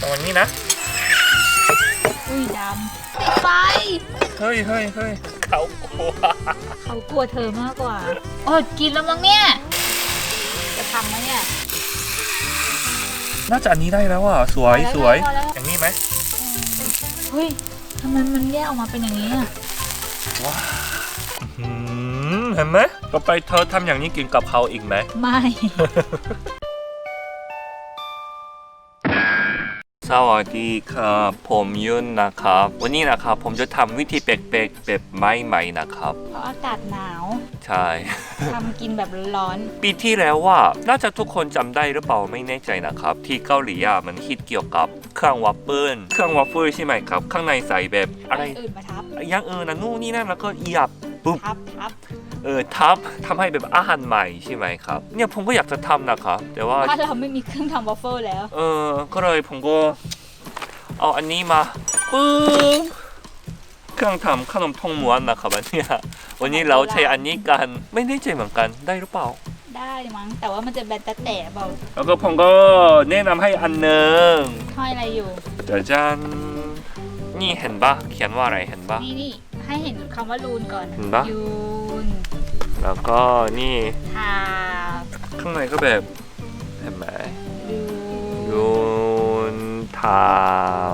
ตรงนี้นะ อุ้ยดำติดไฟเฮ้ยเฮ้ยเฮ้ยเขากลัวเขากลัวเธอมากกว่าโอ้กินแล้วมั้งเนี่ย จะทำไหมเนี่ย น่าจะอันนี้ได้แล้วอะ สวยพอแล้วสวยพอแล้ว อย่างนี้ไหมเฮ้ยทำไมมันแยกออกมาเป็นอย่างนี้อะอืมเห็นไหมต่อไปเธอทำอย่างนี้กินกับเขาอีกไหมไม่ สวัสดีครับผมยุนนะครับ วันนี้นะครับผมจะทำวิธีแปลกๆแบบใหม่ๆนะครับ เพราะอากาศหนาว ใช่ ทำกินแบบร้อน ปีที่แล้วว่า น่าจะทุกคนจำได้หรือเปล่าไม่แน่ใจนะครับ ที่เกาหลีอะมันฮิตเกี่ยวกับเครื่องวัฟเฟิลเครื่องวัฟเฟิลใช่ไหมครับ ข้างในใส่แบบๆอะไรย่างอื่นมาทับอย่างเออนะนู่นนี่นั่นแล้วก็เหยียบปุ๊บทับทับ เออทับทำให้แบบอาหารใหม่ใช่ไหมครับ เนี่ยผมก็อยากจะทำนะครับ แต่ว่าว่าเราไม่มีเครื่องทำวอฟเฟิลแล้ว เออก็เลยผมก็เอาอันนี้มาปึ๊บเครื่องทำขนมทองม้วนนะครับอันเนี้ยวันนี้เราใช้อันนี้กันไม่แน่ใจเหมือนกันได้หรือเปล่า ได้มั้งแต่ว่ามันจะแบนแต่แต่เบาแล้วก็ผมก็แนะนำให้อันหนึ่งห้อยอะไรอยู่จะจันนี่เห็นปะเขียนว่าอะไรเห็นปะนี่นี่ ให้เห็นคำว่ารูนก่อน เห็นปะ ยูนแล้วก็นี่ทาข้างในก็แบบเห็นไหมยูยูนทา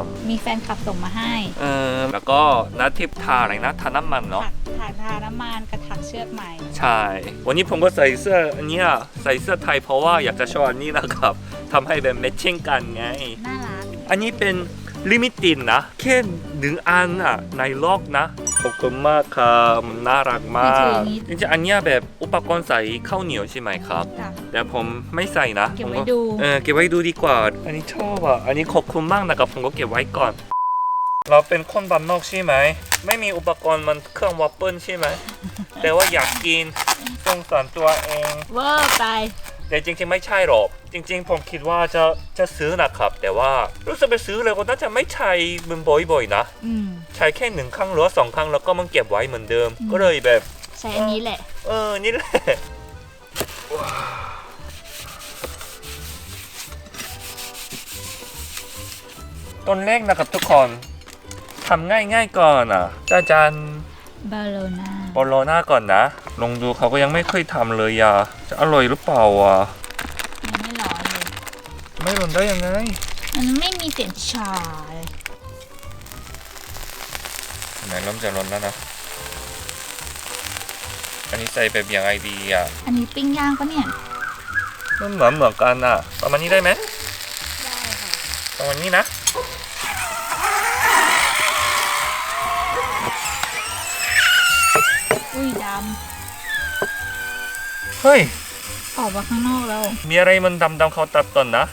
มมีแฟนคลับส่งมาให้เออแล้วก็นาทิพทาอะไรนะทาน้ำมันเนาะ ถักถักทาน้ำมันกระถักเชือกใหม่ ใช่ วันนี้ผมก็ใส่เสื้ออันเนี้ยใส่เสื้อไทยเพราะว่าอยากจะโชว์อันนี้นะครับ ทำให้แบบแมทชิ่งกันไง น่ารัก อันนี้เป็นลิมิตินนะแค่หนึ่งอันอะในโลกนะข อบคุณมากครับมันน่ารักมาก จริงๆอันเนี้ยแบบอุปกรณ์ใส่ข้าวเหนียวใช่ไหมครับจ้ะแต่ผมไม่ใส่นะเก็บไว้ผมดู เออเก็บไว้ดูดีกว่า อันนี้ชอบอะ อันนี้ขอบคุณมากนะครับผมก็เก็บไว้ก่อน เราเป็นคนบ้านนอกใช่ไหม ไม่มีอุปกรณ์มันเครื่องวัฟเฟิลใช่ไหม แต่ว่าอยากกินสงสารตัวเอง เวอร์ไป แต่จริงๆไม่ใช่หรอก จริงๆผมคิดว่าจะจะซื้อนะครับ แต่ว่ารู้สึกไปซื้อเลยก็น่าจะไม่ใช่มันบ่อยๆนะ อืม ใช้แค่หนึ่งครั้งหรือว่าสองครั้งแล้วก็มันเก็บไว้เหมือนเดิมอืมก็เลยแบบ ใช้อันนี้แหละ เออ นี่แหละว้าวต้นเลขนะครับทุกคนทำง่ายๆก่อนอะจ้าจันบาโลนาบอลโลน่าก่อนนะ ลองดูเขาก็ยังไม่เคยทำเลยอะจะอร่อยหรือเปล่าอะ ยังไม่ร้อนเลย ไม่หล่นได้ยังไง มันไม่มีเสียงชาเลย ไหนเริ่มจะร้อนแล้วนะ อันนี้ใส่แบบอย่างไรดีอะ อันนี้ปิ้งย่างปะเนี่ย มันเหมือนเหมือนกันอะ ประมาณนี้ได้ไหมได้ค่ะ ประมาณนี้นะ อุ้ยดเฮ้ยำออกมาข้างนอกแล้ว มีอะไรมันดำๆเขาตัดต้นนะ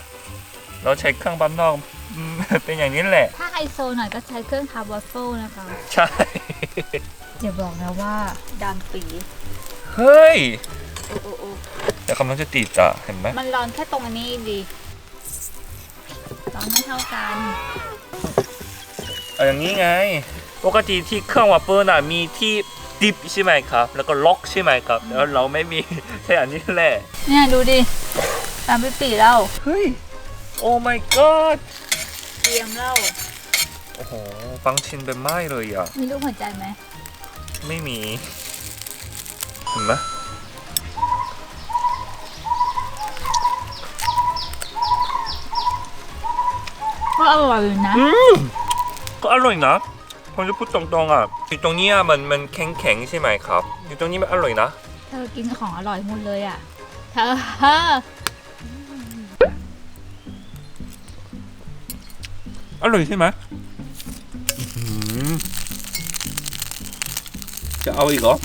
เราใช้เครื่องบ้านนอก อืมเป็นอย่างนี้แหละ ถ้าไฮโซหน่อยก็ใช้เครื่องทาวอฟเฟิลนะคะใช่ อย่าบอกนะว่าดำปีเฮ้ย โอ้โอ้โอ้แต่กำลังจะติดอะเห็นไหมมันร้อนแค่ตรงอันนี้ดีร้อนไม่เท่ากันเอาอย่างนี้ไง ปกติที่เครื่องวัฟเฟิลน่ะมีที่ดิบใช่ไหมครับ แล้วก็ล็อกใช่ไหมครับ แล้วเราไม่มี ใช่อันนี้แหละ เนี่ยดูดิดำปีปีแล้ว เฮ้ย โอ้ my god เตรียมแล้วโอ้โห ฟังชินเป็นไม้เลยอะ มีรูปหัวใจไหม ไม่มี เห็นไหมก็อร่อยอยู่นะ อืมก็อร่อยนะผมจะพูดตรงๆอะอยู่ตรงเนี้ยมันมันแข็งแข็งๆใช่ไหมครับ อยู่ตรงนี้มันอร่อยนะ เธอกินของอร่อยหมดเลยอะ เธอ อร่อยใช่ไหมอื้อหือจะเอาอีกเหรอ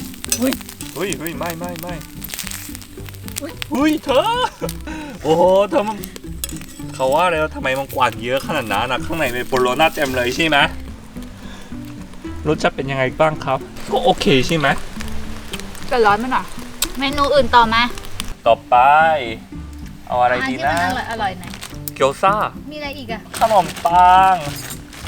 อุ้ยเฮ้ยเฮ้ยไม่ไม่ไม่อุ๊ยเฮ้ยเธอ โอ้โหเธอมันเขาว่าแล้วทำไมมันกวาดเยอะขนาดนั้นนะข้างในเป็นโปโลน่าเต็มเลยใช่ไหมรสชาติเป็นยังไงบ้างครับ ก็โอเคใช่ไหมก็ร้อนไหมหน่อยเมนูอื่นต่อมาต่อไป เอาอะไรอันดีที่มันะนอร่อยอร่อยหน่อย เกี๊ยวซ่า มีอะไรอีกอะขนมปัง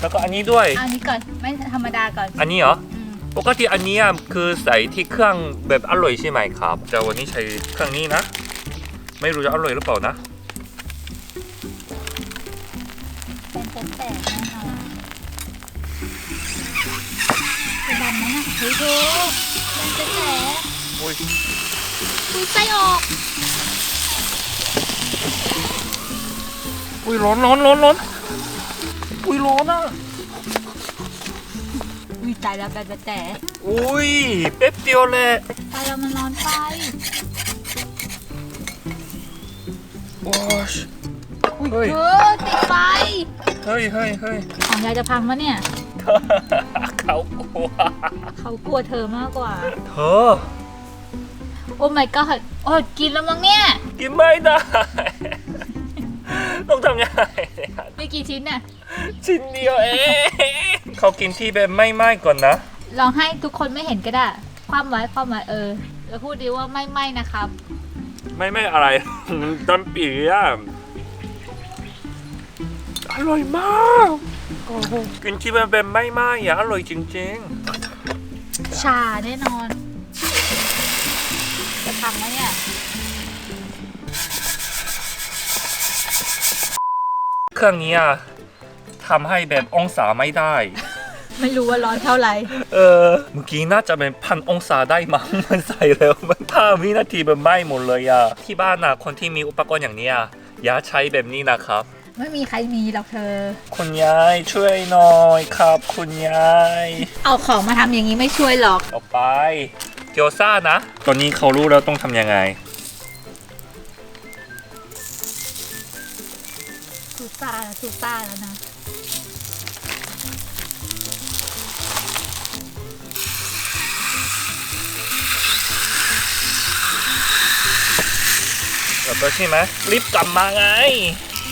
แล้วก็อันนี้ด้วย เอาอันนี้ก่อนไม่ธรรมดาก่อนอันนี้เหรอ อืมปกติอันเนี้ยคือใส่ที่เครื่องแบบอร่อยใช่ไหมครับ แต่วันนี้ใช้เครื่องนี้นะ ไม่รู้จะอร่อยหรือเปล่านะ เป็นจะแตกแน่นอนจะดันไหมนะเฮ้ยเธอมันจะแตกอุ้ยอุ้ยไส้ออก อุ้ยร้อนร้อนร้อนร้อนอุ้ยร้อนอะอุ้ยตายแล้วแบบจะแตกอุ้ยแป๊บเดียวแหละตายแล้วมันร้อนไปโอ้ยอุ้ยเฮ้ยเธอติดไฟเฮ้ยเฮ้ยเฮ้ยของยายจะพังมะเนี่ย เขากลัวเขากลัวเธอมากกว่า เธอ โอ้ my god โอ้ยกินแล้วมั้งเนี่ย กินไม่ได้ ต้องทำยังไงมีกี่ชิ้นน่ะ ชิ้นเดียวเองเขากินที่แบบไม่ไหม้ก่อนนะ ลองให้ทุกคนไม่เห็นก็ได้ ความไว้ความไว้เออ แล้วพูดดีว่าไม่ไหม้นะครับ ไม่ไม่อะไรจำปีอะอร่อยมากกินที่มันเป็นไม่ไหม้อะอร่อยจริงชาแน่นอน จะพังไหมเนี่ย เครื่องนี้อะทำให้แบบองศาไม่ได้ ไม่รู้ว่าร้อนเท่าไหร่ เออ เมื่อกี้น่าจะเป็นพันองศาได้มั้ง มันใส่แล้วมันถ้าวินาทีมันไหม้หมดเลยอะที่บ้านน่ะคนที่มีอุปกรณ์อย่างนี้อะอย่าใช้แบบนี้นะครับ ไม่มีใครมีหรอกเธอ คุณยายช่วยหน่อยครับ คุณยาย เอาของมาทำอย่างนี้ไม่ช่วยหรอก ต่อไป เกี๊ยวซ่านะ ตอนนี้เขารู้แล้วต้องทำยังไง ซ่าแล้วสูซ่าแล้วนะแล้วก็ใช่ไหมรีบกลับมาไง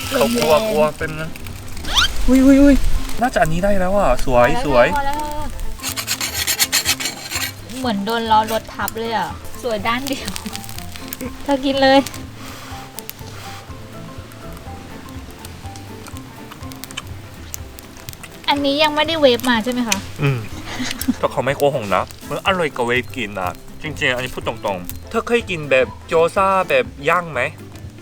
เขากลัวกลัวเป็นนะอุ้ยอุ้ยอุ้ยน่าจะอันนี้ได้แล้วอะ สวยสวย พอแล้วพอแล้วเหมือนโดนล้อรถทับเลยอะ สวยด้านเดียว เธอกินเลย อันนี้ยังไม่ได้เวฟมาใช่ไหมคะ อืม แต่เขาไม่โกหกนะ มันอร่อยกว่าเวฟกินนะจริงๆ อันนี้พูดตรงๆ เธอเคยกินแบบโจซ่าแบบย่างไหม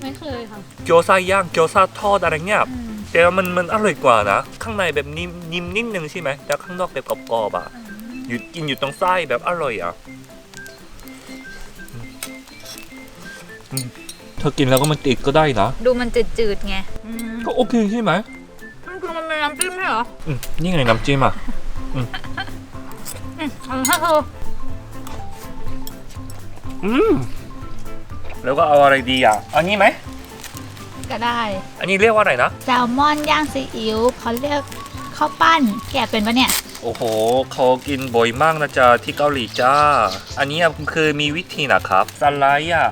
ไม่เคยค่ะโจซ่าย่างโจซ่าทอดอะไรเงี้ย อืมแต่ว่ามันมันอร่อยกว่านะ ข้างในแบบนิ่มนิ่มนิดนึงใช่ไหมแล้วข้างนอกแบบกรอบๆอะ อยู่กินอยู่ตรงไส้แบบอร่อยอะอืมเธอกินแล้วก็มันติดก็ได้นะ ดูมันจืดๆไงอืมก็โอเคใช่ไหม มันคือมันเป็นน้ำจิ้มใช่เหรออืมนี่ไงน้ำจิ้มอะอืมเอาถ้าคืออืมแล้วก็เอาอะไรดีอะอันนี้ไหม ก็ได้อันนี้เรียกว่าอะไรนะ แซลมอนย่างซีอิ๊วเขาเรียกข้าวปั้น แกะเป็นปะเนี่ย โอ้โห เขากินบ่อยมากนะจ๊ะที่เกาหลีจ้า อันนี้อะคือมีวิธีนะครับสไลด์อะ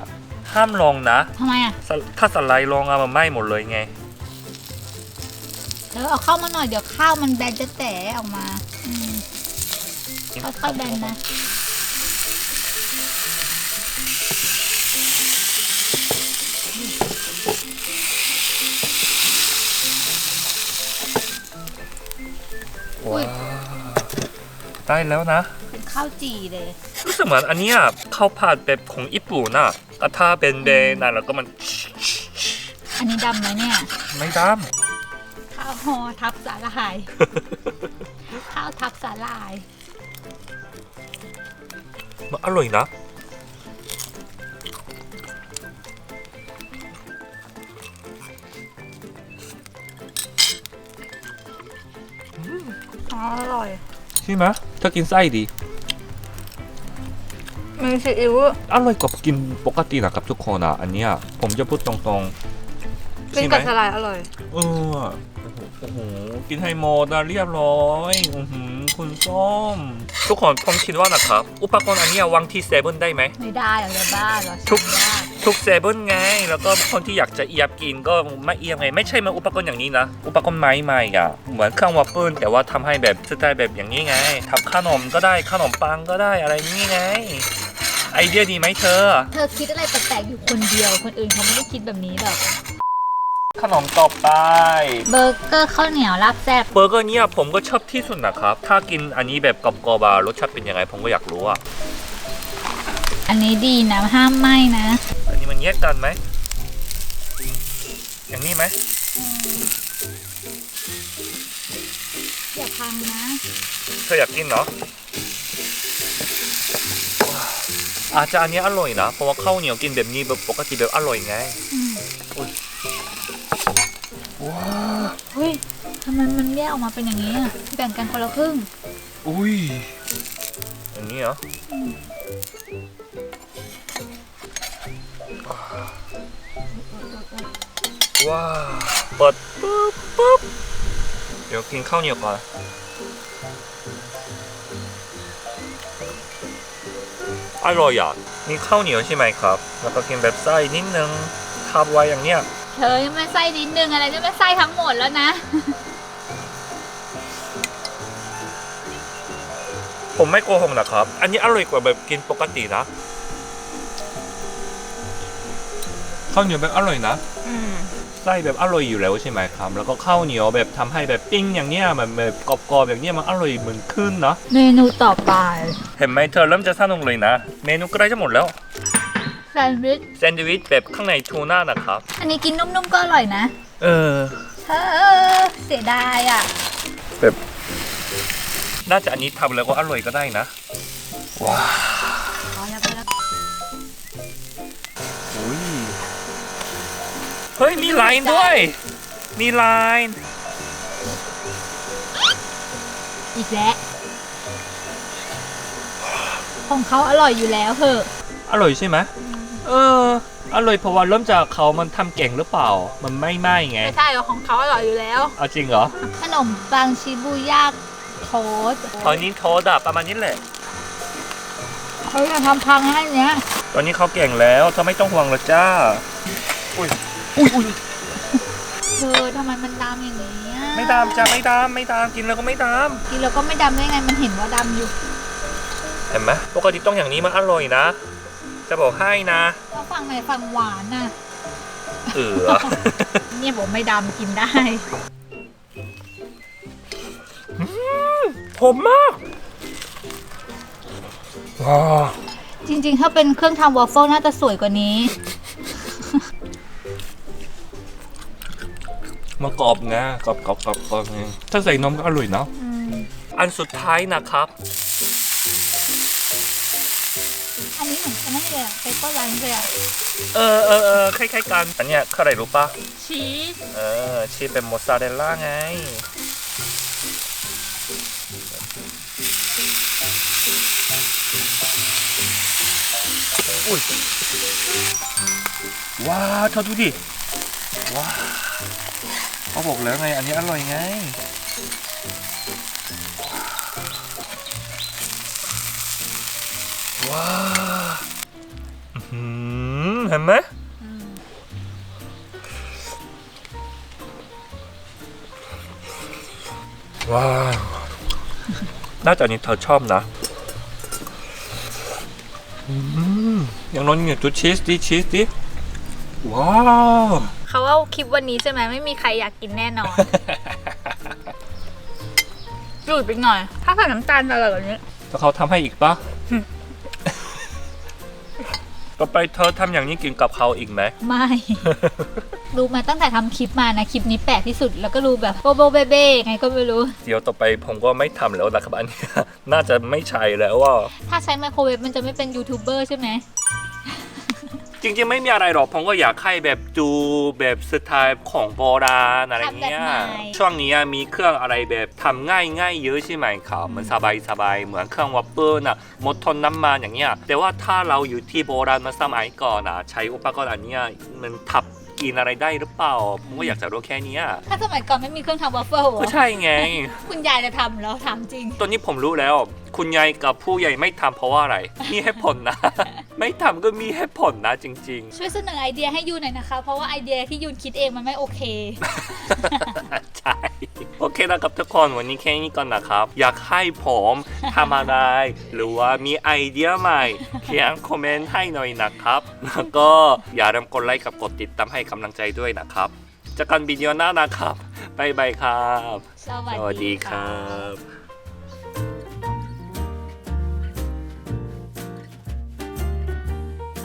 ห้ามลงนะทำไมอะสถ้าสไลด์ลงอะมันไหม้หมดเลยไง แล้วเอาเข้ามาหน่อยเดี๋ยวข้าวมันแบนจะแตะออกมาอืมค่อยๆแบนนะอุ๊ว้ายวได้แล้วนะ เป็นข้าวจี่เลยรู้สึกเหมือนอันเนี้ยข้าวผัดแบบของญี่ปุ่นน่ะกระทะเป็นเบนนะแล้วก็มัน อันนี้ดำไหมเนี่ย ไม่ด ข้าวห่อทับสาหร่าย ข้าวทับสาหร่ายำมันอร่อยนะอ๋ออร่อย ใช่ไหมถ้ากินไส้ดี มีซีอิ๊วอร่อยกว่ากินปกตินะครับทุกคนอะ อันเนี้ยผมจะพูดตรงๆกินใช่ไหมกับสลายอร่อย เออโอ้โหกินให้หมดอะเรียบร้อยอือหือคุณส้ม ทุกคนผมคิดว่านะครับ อุปกรณ์อันเนี้ยวางที่เซเว่นได้ไหม ไม่ได้หรอกจะบ้าเหรอทุกสั่งได้ทุกเซเว่นไง แล้วก็คนที่อยากจะเอียบกินก็ไม่เอียบไง ไม่ใช่มาอุปกรณ์อย่างนี้นะ อุปกรณ์ไม้ใหม่อะเหมือนเครื่องวัฟเฟิลแต่ว่าทำให้แบบสไตล์แบบอย่างนี้ไงทำขนมก็ได้ขนมปังก็ได้อะไรนี่ไง ไอเดียดีไหมเธอ เธอคิดอะไรแปลกๆอยู่คนเดียว คนอื่นเขาไม่ได้คิดแบบนี้หรอก ขนมต่อไป เบอร์เกอร์ข้าวเหนียวลาบแซ่บเบอร์เกอร์เนี่ยผมก็ชอบที่สุดนะครับ ถ้ากินอันนี้แบบกรอบๆอะรสชาติเป็นยังไงผมก็อยากรู้อะอันนี้ดีนะห้ามไหม้นะ อันนี้มันแยกกันไหม อย่างนี้ไหมพังนะเธออยากกินเนาะอาจจะอันนี้อร่อยนะ เพราะว่าข้าวเหนียวกินแบบนี้แบบปกติแบบอร่อยไง อืม อุ๊ย ว้าเฮ้ยทำไมมันแยกออกมาเป็นอย่างนี้อะแบ่งกันคนละครึ่ง อุ้ยอันนี้เหรออืมว้าวเปิดปุ๊บปุ๊บเดี๋ยวกินข้าวเหนียวก่อนอร่อยอะนี่ข้าวเหนียวใช่ไหมครับ แล้วก็กินแบบไส้นิดนึงทับไว้อย่างเนี้ย เธอยังไม่ไส้นิดนึงอะไรจะไม่ไส้ทั้งหมดแล้วนะ ผมไม่โกหกนะครับ อันนี้อร่อยกว่าแบบกินปกตินะข้าวเหนียวแบบอร่อยนะอืมไส้แบบอร่อยอยู่แล้วใช่ไหมครับ แล้วก็ข้าวเหนียวแบบทำให้แบบปิ้งอย่างเนี้ยมันแบบกรอบๆอย่างเนี้ยมันอร่อยเหมือนขึ้นเนาะเมนูต่อไป เห็นไหมเธอเริ่มจะสนุกเลยนะ เมนูใกล้จะหมดแล้ว แซนด์วิช แซนด์วิชแบบข้างในทูน่านะครับ อันนี้กินนุ่มๆก็อร่อยนะ เออเธอเสียดายอะ แบบน่าจะอันนี้ทำแล้วก็อร่อยก็ได้นะ ว้าวพอแล้วพอแล้วอุ้ยเฮ้ย มีไลน์ด้วย มีไลน์อีกแล้วของเขาอร่อยอยู่แล้วเหอะ อร่อยใช่ไหม เอออร่อยเพราะว่าเริ่มจากเขามันทำเก่งหรือเปล่า มันไม่ไหม้ไง ไม่ใช่หรอกของเขาอร่อยอยู่แล้วเอาจริงเหรอ ขนมปังชิบูย่าโทสตอนนี้โทษอะประมาณนี้แหละ เขาจะทำพังให้เนี้ยตอนนี้เขาเก่งแล้วเธอไม่ต้องห่วงหรอกจ้า อุ้ย อุ้ยอุ้ยเธอทำไมมันดำอย่างนี้อะไม่ดามจ้าไม่ดามไม่ดามกินแล้วก็ไม่ดาม กินแล้วก็ไม่ดำได้ไงมันเห็นว่าดำอยู่ เห็นไหมปกติต้องอย่างนี้มันอร่อยนะ จะบอกให้นะก็ฟังไหนฟังหวานน่ะ เออ เนี่ยบอกไม่ดำกินได้ผมมาก ว้าวจริง ๆ ถ้าเป็นเครื่องทำวอฟเฟิลน่าจะสวยกว่านี้ มากรอบไงกรอบกรอบกรอบกรอบไงถ้าใส่นมก็อร่อยเนาะ อันสุดท้ายนะครับ อันนี้เหมือนกันนั่นเลยอะเปเปอร์ไลน์เลยอะเออเออเออคล้ายๆกันอันเนี้ยคืออะไรรู้ปะชีสเออชีสเป็นมอสซาเรลล่าไง อุ้ยว้าวเธอดูดิว้าวเขาบอกแล้วไง อันนี้อร่อยไง ว้าวอื้อหือเห็นไหมว้าว น่าจะอันนี้เธอชอบนะอืมอย่างน้อยเนี่ยตัวชีสดิชีสดิว้าวเขาว่าคลิปวันนี้ใช่ไหมไม่มีใครอยากกินแน่นอนจืดไปหน่อย ถ้าใส่น้ำตาลอร่อยกว่านี้แล้วเขาทำให้อีกปะ ต่อไปเธอทำอย่างนี้กินกับเขาอีกไหม ไม่ รู้มาตั้งแต่ทำคลิปมานะ คลิปนี้แปลกที่สุด แล้วก็รู้แบบโบโบเบเบ้ไงก็ไม่รู้ เดี๋ยวต่อไปผมก็ไม่ทำแล้วนะครับอันเนี้ยน่าจะไม่ใช่แล้วว่า ถ้าใช้ไมโครเวฟมันจะไม่เป็นยูทูบเบอร์ใช่ไหม จริงๆไม่มีอะไรหรอกผมก็อยากให้แบบดูแบบสไตล์ของโบราณอะไรเงี้ยทำแบบไหน ช่วงนี้มีเครื่องอะไรแบบทำง่ายง่ายๆเยอะใช่ไหมครับมันสบายสบายๆเหมือนเครื่องวัปเปอร์น่ะหมดทนน้ำมันอย่างเงี้ย แต่ว่าถ้าเราอยู่ที่โบราณมาสมัยก่อนอะ ใช้อุปกรณ์อันเนี้ยมันทับกินอะไรได้หรือเปล่า ผมก็อยากจะรู้แค่เนี้ยถ้าสมัยก่อนไม่มีเครื่องทำวอฟเฟิลก็ใช่ไง คุณยายจะทำแล้วทำจริง ตอนนี้ผมรู้แล้ว คุณยายกับผู้ใหญ่ไม่ทำเพราะว่าอะไรมีให้ผลนะ ไม่ทำก็มีให้ผลนะจริง ๆ ช่วยเสนอไอเดียให้ยูหน่อยนะคะ เพราะว่าไอเดียที่ยูนคิดเองมันไม่โอเค ใช่ โอเคนะครับทุกคนวันนี้แค่นี้ก่อนนะครับ อยากให้ผมทำอะไร หรือว่ามีไอเดียใหม่ เขียนคอมเมนต์ให้หน่อยนะครับ แล้วก็อย่าลืมกดไลค์กับกดติดตามให้กำลังใจด้วยนะครับเจอกันวิดีโอหน้านะครับบ๊ายบายครับ สวัสวัสดีครับ